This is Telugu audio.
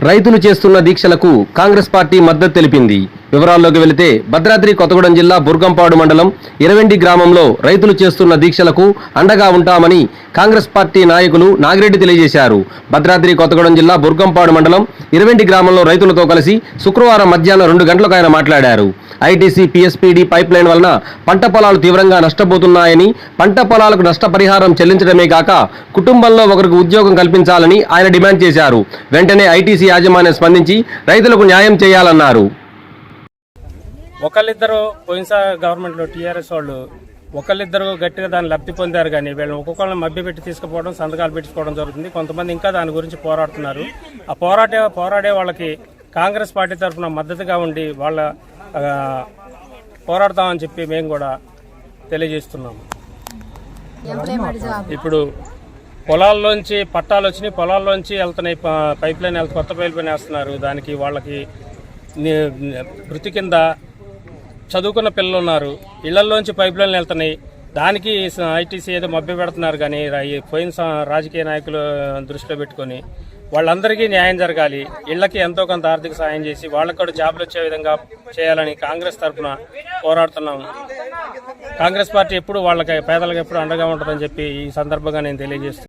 రైతులు చేస్తున్న దీక్షలకు కాంగ్రెస్ పార్టీ మద్దతు తెలిపింది. వివరాల్లోకి వెళితే భద్రాద్రి కొత్తగూడెం జిల్లా బుర్గంపాడు మండలం ఇరవెండి గ్రామంలో రైతులు చేస్తున్న దీక్షలకు అండగా ఉంటామని కాంగ్రెస్ పార్టీ నాయకులు నాగిరెడ్డి తెలియజేశారు. భద్రాద్రి కొత్తగూడెం జిల్లా బుర్గంపాడు మండలం ఇరవెండి గ్రామంలో రైతులతో కలిసి శుక్రవారం మధ్యాహ్నం రెండు గంటలకు ఆయన మాట్లాడారు. ఐటీసీ పీఎస్పీడీ పైప్ లైన్ వలన పంట పొలాలు తీవ్రంగా నష్టపోతున్నాయని పంట పొలాలకు నష్టపరిహారం చెల్లించడమే కాక కుటుంబంలో ఒకరికి ఉద్యోగం కల్పించాలని ఆయన డిమాండ్ చేశారు. వెంటనే ఐటీసీ యాజమాన్యం స్పందించి రైతులకు న్యాయం చేయాలన్నారు. ఒకళ్ళిద్దరు పోయినసారి గవర్నమెంట్లో టీఆర్ఎస్ వాళ్ళు ఒకళ్ళిద్దరు గట్టిగా దాన్ని లబ్ధి పొందారు కానీ వీళ్ళని ఒక్కొక్కళ్ళని మభ్య పెట్టి తీసుకుపోవడం సంతకాలు పెట్టించుకోవడం జరుగుతుంది. కొంతమంది ఇంకా దాని గురించి పోరాడుతున్నారు. ఆ పోరాటే పోరాడే వాళ్ళకి కాంగ్రెస్ పార్టీ తరఫున మద్దతుగా ఉండి వాళ్ళ పోరాడతామని చెప్పి మేము కూడా తెలియజేస్తున్నాము. ఇప్పుడు పొలాల్లోంచి పట్టాలు వచ్చినాయి పొలాల్లోంచి వెళ్తున్నాయి ప- పైప్ లైన్ వెళ్తే కొత్త పైప్ లైన్ వేస్తున్నారు. దానికి వాళ్ళకి వృత్తి కింద చదువుకున్న పిల్లలు ఉన్నారు. ఇళ్ళలోంచి పైప్ లైన్లు వెళ్తున్నాయి. దానికి ఐటీసీ ఏదో మభ్య పెడుతున్నారు కానీ పోయిన రాజకీయ నాయకులు దృష్టిలో పెట్టుకొని వాళ్ళందరికీ న్యాయం జరగాలి. ఇళ్ళకి ఎంతో కొంత ఆర్థిక సాయం చేసి వాళ్ళకి కూడా జాబులు వచ్చే విధంగా చేయాలని కాంగ్రెస్ తరఫున పోరాడుతున్నాం. కాంగ్రెస్ పార్టీ ఎప్పుడు వాళ్ళకి పేదలకు ఎప్పుడు అండగా ఉంటుందని చెప్పి ఈ సందర్భంగా నేను తెలియజేస్తున్నాను